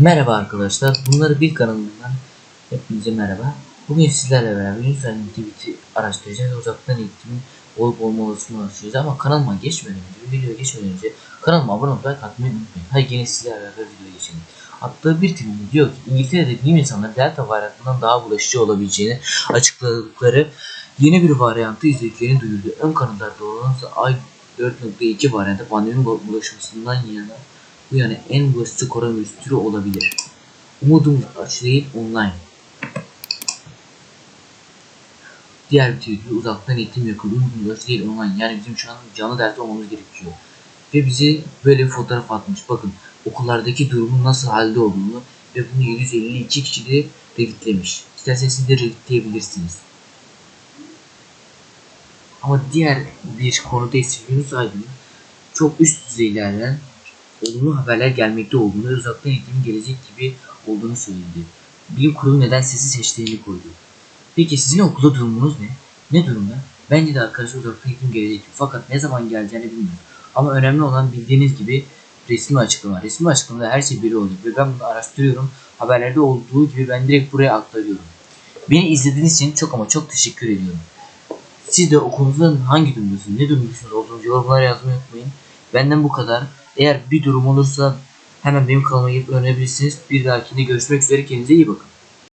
Merhaba arkadaşlar. Bunları bir kanalından hepinize merhaba. Bugün sizlerle beraber Yunus'un tweet'i araştıracağız. Uzaktan eğitimin olup olmamasını araştıracağız. Ama kanalıma geçmeden önce, videoya geçmeden önce kanalıma abone olmayı like unutmayın. Hadi yine sizlerle beraber videoya geçelim. Attığı bir tweet'inde diyor ki İngiltere'de bilim insanları delta varyantından daha bulaşıcı olabileceğini açıkladıkları yeni bir varyantı izlediklerini duyurdu. Ön kanıtlar doğrulanırsa ay 4.2 varyantı pandeminin bulaşmasından yana bu yani en bulaşıcı koronavirüs türü olabilir. Umudumuz aç değil online. Diğer bir tweet uzaktan eğitim yakın umudumuz aç değil online. Yani bizim şu an canlı derste olmamız gerekiyor. Ve bize böyle bir fotoğraf atmış. Bakın okullardaki durumun nasıl halde olduğunu ve bunu 752 kişi de redditlemiş. İsterseniz siz de redditleyebilirsiniz. Ama diğer bir konuda ise Yunus Aydın çok üst düzeylerden olumlu haberler gelmekte olduğunu uzaktan eğitimin gelecek gibi olduğunu söyledi. Bilim kurulu neden sizi seçtiğini koydu. Peki sizin okulda durumunuz ne? Ne durumda? Bence de arkadaşlar uzaktan eğitim gelecek. Fakat ne zaman geleceğini bilmiyorum. Ama önemli olan bildiğiniz gibi resmi açıklama. Resmi açıklamada her şey belli olacak ve ben bunu araştırıyorum. Haberlerde olduğu gibi ben direkt buraya aktarıyorum. Beni izlediğiniz için çok ama çok teşekkür ediyorum. Siz de okulunuzun hangi durumdasınız, ne durumdasınız olduğunuzu yorumlara yazmayı unutmayın. Benden bu kadar. Eğer bir durum olursa hemen benim kanalıma gelip öğrenebilirsiniz. Bir dahakinde görüşmek üzere. Kendinize iyi bakın.